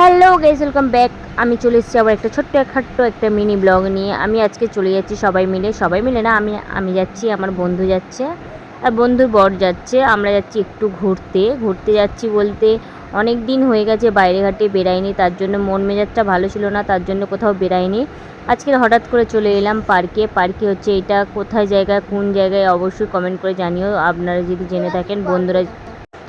Hello guess welcome back. আমি চলে এসেছি আবার একটা ছোট্ট খাট্ট একটা মিনি ব্লগ নিয়ে। আমি আজকে চলে যাচ্ছি সবাই মিলে সবাই মিলে না, আমি আমি যাচ্ছি, আমার বন্ধু যাচ্ছে, আর বন্ধুর বর যাচ্ছে। আমরা যাচ্ছি একটু ঘুরতে। ঘুরতে যাচ্ছি বলতে অনেক দিন হয়ে গেছে, বাইরে ঘাটে বেরাইনি তার জন্য মন মেজাজটা ভালো ছিল না, তার জন্য কোথাও বেরাইনি আজকে হঠাৎ করে চলে এলাম পার্কে। পার্কে হচ্ছে এটা কোথায় জায়গা, কোন জায়গায় অবশ্যই কমেন্ট করে জানিও। আপনারা যদি জেনে থাকেন, বন্ধুরা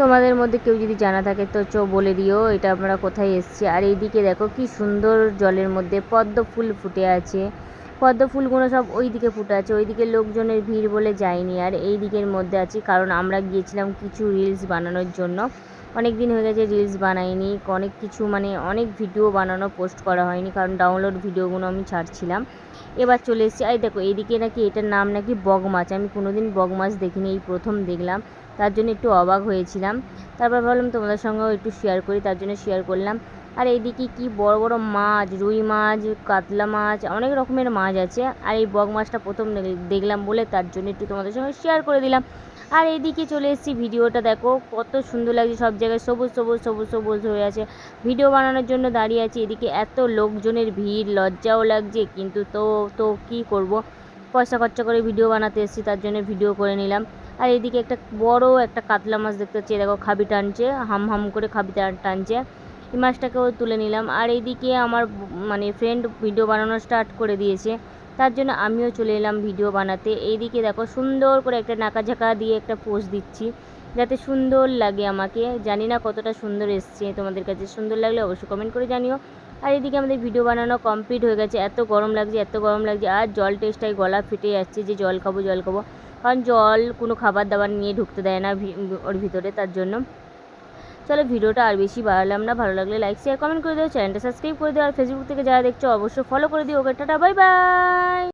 তোমাদের মধ্যে কেউ যদি জানা থাকে, তো চো বলে দিও, এটা আমরা কোথায় এসেছি। আর এইদিকে দেখো কি সুন্দর জলের মধ্যে পদ্ম ফুল ফুটে আছে। পদ্ম ফুলগুলো সব ওই দিকে ফুটে আছে, ওইদিকে লোকজনের ভিড় বলে যায়নি। আর এই দিকের মধ্যে আছি, কারণ আমরা গিয়েছিলাম কিছু রিলস বানানোর জন্য। অনেক দিন হয়ে গেছে রিলস বানাইনি, অনেক কিছু মানে অনেক ভিডিও বানানো, পোস্ট করা হয়নি, কারণ ডাউনলোড ভিডিওগুলো আমি ছাড়ছিলাম। এবার চলে এসেছি। আর দেখো, এদিকে নাকি এটার নাম নাকি বগ মাছ। আমি কোনোদিন বগ মাছ দেখিনি, এই প্রথম দেখলাম। তার জন্য একটু অবাক হয়েছিলাম। তারপর ভাবলাম তোমাদের সঙ্গেও একটু শেয়ার করি, তার জন্য শেয়ার করলাম। আর এইদিকে কি বড় বড় মাছ, রুই মাছ, কাতলা মাছ, অনেক রকমের মাছ আছে। আর এই বগ মাছটা প্রথম দেখলাম বলে তার জন্য একটু তোমাদের সঙ্গে শেয়ার করে দিলাম। আর এইদিকে চলে এসেছি ভিডিওটা দেখো, কত সুন্দর লাগছে, সব জায়গায় সবুজ সবুজ সবুজ সবুজ হয়ে আছে। ভিডিও বানানোর জন্য দাঁড়িয়ে আছি এদিকে, এত লোকজনের ভিড়, লজ্জাও লাগছে, কিন্তু তো তো কী করব? পয়সা খরচা করে ভিডিও বানাতে এসেছি, তার জন্য ভিডিও করে নিলাম। আর এদিকে একটা বড় একটা কাতলা মাছ দেখতে পাচ্ছি, দেখো খাবি টানছে, হাম হাম করে খাবি টানছে। মাছটাকেও তুলে নিলাম। আর এইদিকে আমার মানে ফ্রেন্ড ভিডিও বানানো স্টার্ট করে দিয়েছে। তার জন্য আমিও চলে এলাম ভিডিও বানাতে। এইদিকে দেখো সুন্দর করে একটা নাকা ঝাঁকা দিয়ে একটা পোজ দিচ্ছি। যাতে সুন্দর লাগে আমাকে। জানি না কতটা সুন্দর এসছে তোমাদের কাছে। সুন্দর লাগলে অবশ্যই কমেন্ট করে জানিও। আর এদিকে আমাদের ভিডিও বানানো কমপ্লিট হয়ে গেছে। এত গরম লাগছে, এত গরম লাগছে। আর জল টেস্টাই গলা ফেটে যাচ্ছে যে জল খাব জল খাব। কারণ জল কোনো খাবার দাবার নিয়ে ঢুকতে দেয় না ওর ভিতরে, তার জন্য। চলো ভিডিওটা আর বেশি বাড়ালাম না। ভালো লাগলে লাইক শেয়ার কমেন্ট করে দিও। চ্যানেলটা সাবস্ক্রাইব করে দিও। আর ফেসবুক থেকে যারা দেখছ, অবশ্যই ফলো করে দিও। ওকে, টাটা বাই বাই